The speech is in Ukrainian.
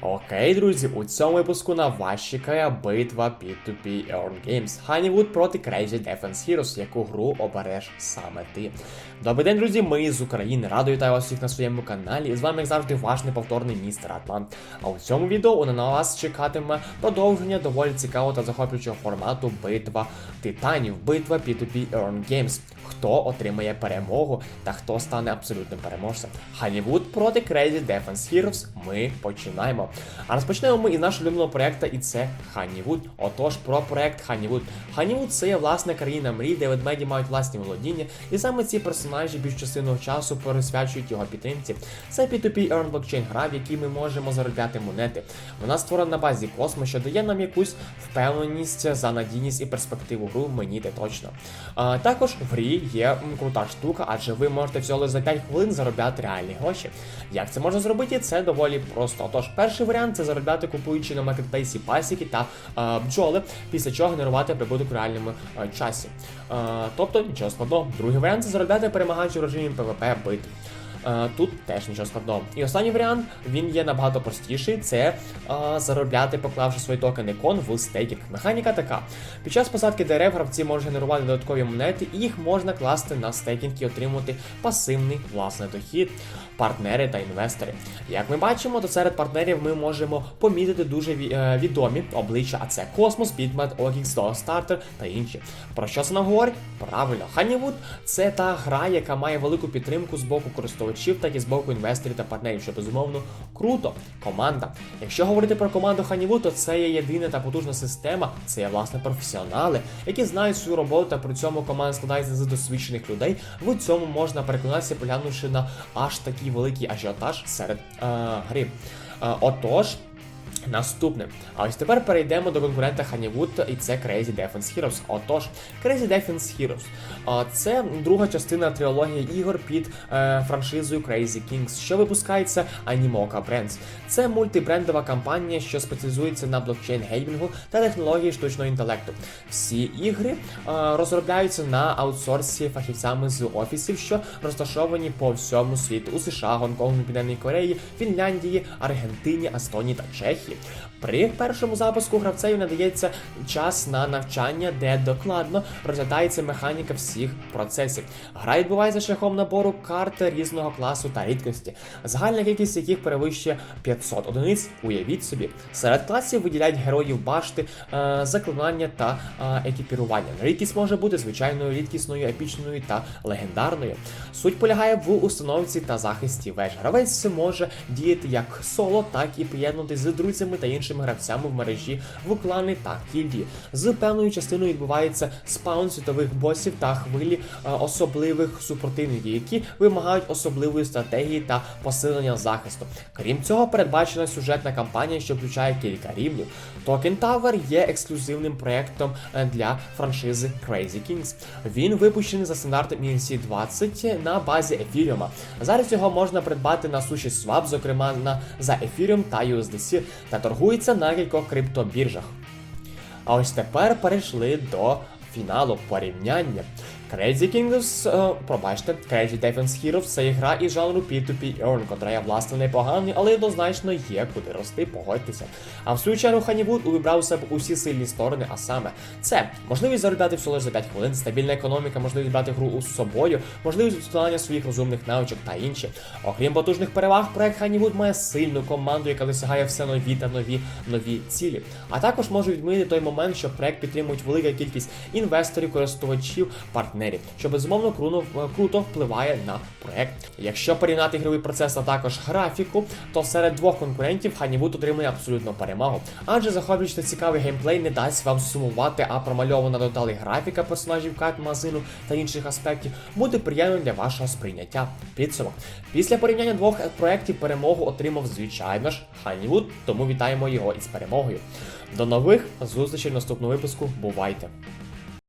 Окей, друзі, у цьому випуску на вас чекає битва P2P Earn Games Honeywood проти Crazy Defense Heroes, яку гру обереш саме ти. Добрий день, друзі, ми з України. Радо вітаю вас всіх на своєму каналі. І з вами, як завжди, ваш неповторний містер Атлант. А у цьому відео на вас чекатиме продовження доволі цікавого та захоплюючого формату битва титанів, битва P2P Earn Games. Хто отримає перемогу та хто стане абсолютним переможцем. Honeywood проти Crazy Defense Heroes. Ми починаємо. А розпочнемо ми із нашого улюбленого проекту, і це Honeywood. Отож, про проект Honeywood. Honeywood це є власна країна мрій, де ведмеді мають власні володіння, і саме ці персонажі більш частину часу присвячують його підтримці. Це P2P Earn Blockchain гра, в якій ми можемо заробляти монети. Вона створена на базі Космо, що дає нам якусь впевненість за надійність і перспективу гру, мені те точно. А, також в грі є крута штука, адже ви можете всього за 5 хвилин заробляти реальні гроші. Як це можна зробити? Це доволі просто. Отож, перший варіант це заробляти купуючи на маркетплейсі пасіки та е, бджоли, після чого генерувати прибуток в реальному е, часі. Е, тобто нічого складного. Другий варіант це заробляти перемагаючи в режимі ПВП битв. Е, Тут теж нічого складного. І останній варіант він є набагато простіший. Це е, заробляти, поклавши свої токени кон в стейкінг. Механіка така: під час посадки дерев гравці можуть генерувати додаткові монети, і їх можна класти на стейкінг і отримувати пасивний власний дохід, партнери та інвестори. Як ми бачимо, то серед партнерів ми можемо помітити дуже е, відомі обличчя, а це Космос, Bitmap, OKX, Starter та інші. Про що це нам говорить? Правильно, Honeywood – це та гра, яка має велику підтримку з боку користувачів, так і з боку інвесторів та партнерів, що безумовно круто. Команда. Якщо говорити про команду Ханіву, то це є єдина та потужна система, це є власне професіонали, які знають свою роботу, та при цьому команда складається з досвідчених людей. В цьому можна переконатися, поглянувши на аж такий великий ажіотаж серед е, гри. Е, отож. Наступне. А ось тепер перейдемо до конкурента Honeywood, і це Crazy Defense Heroes. Отож, Crazy Defense Heroes. Це друга частина трилогії ігор під е, франшизою Crazy Kings, що випускається Animoca Brands. Це мультибрендова компанія, що спеціалізується на блокчейн геймінгу та технології штучного інтелекту. Всі ігри розробляються на аутсорсі фахівцями з офісів, що розташовані по всьому світу у США, Гонконгу, Південній Кореї, Фінляндії, Аргентині, Естонії та Чехії. При першому запуску гравцеві надається час на навчання, де докладно розглядається механіка всіх процесів. Гра відбувається шляхом набору карт різного класу та рідкості, загальна кількість яких перевищує 500 одиниць. Уявіть собі, серед класів виділяють героїв башти, е, заклинання та е, екіпірування. Рідкість може бути звичайною рідкісною, епічною та легендарною. Суть полягає в установці та захисті веж. Гравець може діяти як соло, так і приєднутися з друзями та іншими гравцями в мережі в клани та гільдії. З певною частиною відбувається спаун світових босів та хвилі е, особливих супротивників, які вимагають особливої стратегії та посилення захисту. Крім цього, передбачена сюжетна кампанія, що включає кілька рівнів. Token Tower є ексклюзивним проєктом е, для франшизи Crazy Kings. Він випущений за стандартом ERC 20 на базі Ethereum. Зараз його можна придбати на суші Swap, зокрема на за Ethereum та USDC, та торгується на кількох криптобіржах. А ось тепер перейшли до фіналу порівняння. Crazy Kingdoms, е, пробачте, Crazy Defense Heroes це є гра із жанру P2P Earn, котра є власне непоганий, але однозначно є куди рости, погодьтеся. А в свою чергу Honeywood увібрав у себе усі сильні сторони, а саме це можливість заробляти всього лише за 5 хвилин, стабільна економіка, можливість брати гру у собою, можливість встановлення своїх розумних навичок та інші. Окрім потужних переваг, проект Honeywood має сильну команду, яка досягає все нові та нові нові цілі. А також можу відмінити той момент, що проект підтримують велика кількість інвесторів, користувачів, партнерів, що безумовно круто, круто впливає на проект. Якщо порівняти ігровий процес, а також графіку, то серед двох конкурентів Honeywood отримує абсолютно перемогу. Адже захоплюючий та цікавий геймплей не дасть вам сумувати, а промальована деталі графіка персонажів карт магазину та інших аспектів буде приємним для вашого сприйняття. Підсумок. Після порівняння двох проєктів перемогу отримав, звичайно ж, Honeywood, тому вітаємо його із перемогою. До нових зустрічей в наступному випуску. Бувайте!